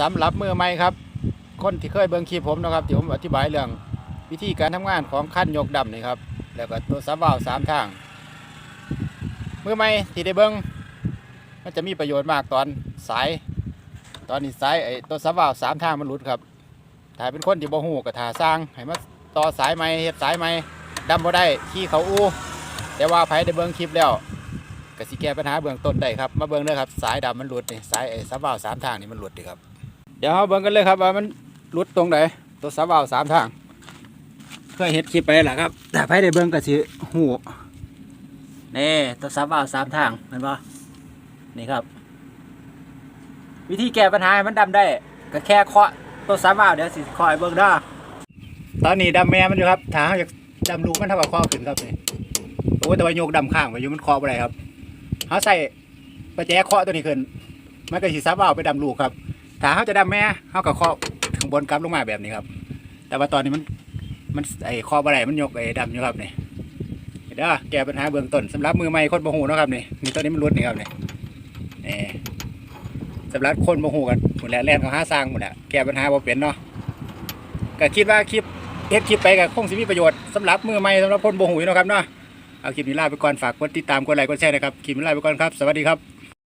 สำหรับมือใหม่ครับ คนที่เคยเบิ่งคลิปผมนะครับที่ผมอธิบายเรื่องวิธีการทำงานของขั้นยกดำนี่ครับ แล้วก็ตัวซับวาล์วสามทางมือใหม่ที่ได้เบิ่งมันจะมีประโยชน์มากตอนสาย ตอนนี้สายไอ้ตัวซับวาล์วสามทางมันหลุดครับถ้าเป็นคนที่บ่ฮู้ก็ท่าสร้างให้มาต่อสายใหม่เฮ็ดสายใหม่ดำบ่ได้ขี่เขาอู้แต่ว่าไผได้เบิ่งคลิปแล้วกสิแก้ปัญหาเบื้องต้นได้ครับ มาเบิ่งเด้อครับ สายดำมันหลุดนี่สายไอ้ซับวาล์วสามทางนี่มันหลุดดิครับ ดี๋ยวเราเบิ่งกันเลยครับว่ามันหลุดตรงไหนตัวซับวาล์วสามทางเคยเห็นคลิปไปแล้วครับแต่ไผได้เบิ่งก็สิฮู้นี่ตัวซับวาล์วสามทางเห็นบ่นี่ครับ วิธีแก้ปัญหาให้มันดำได้ก็แค่เคาะตัวซับวาล์วเดี๋ยวสิคอยเบิ่งเด้อตอนนี้ดำแม่มันอยู่ครับถ้าเราอยากดำลูกมันเท่ากับเคาะขึ้นครับนี่โอ้แต่ว่าโยกดำข้างไปอยู่มันเคาะบ่ได้ครับเขาใส่ประแจเคาะตัวนี้ขึ้นมันก็สิซับวาล์วไปดำลูกครับ ถ้าเขาจะดำแม่เขาก็เคาะข้างบนกลับลงมาแบบนี้ครับ แต่ว่าตอนนี้มันมันไอ้เคาะได้มันยกไอ้ดำอยู่ครับนี่เด้อแก้ปัญหาเบื้องต้นสำหรับมือใหม่คนบ่ฮู้เนะครับนี่นี่ตัวนี้มันรุดนี่ครับนี่นี่สำหรับคนบ่ฮู้กันหมดแล้วแล่นเขาหาสร้างหมดแล้วแก้ปัญหาบ่เป็นเนาะก็คิดว่าคลิปเฮ็ดคลิปไปก็คงสิมีประโยชน์สำหรับมือใหม่สำหรับคนบ่ฮู้อยู่เนาะครับเนาะเอาคลิปนี้ลาไปก่อนฝากกดติดตามกดไลค์กดแชร์นะครับคลิปนี้ลาไปก่อนครับสวัสดีครับ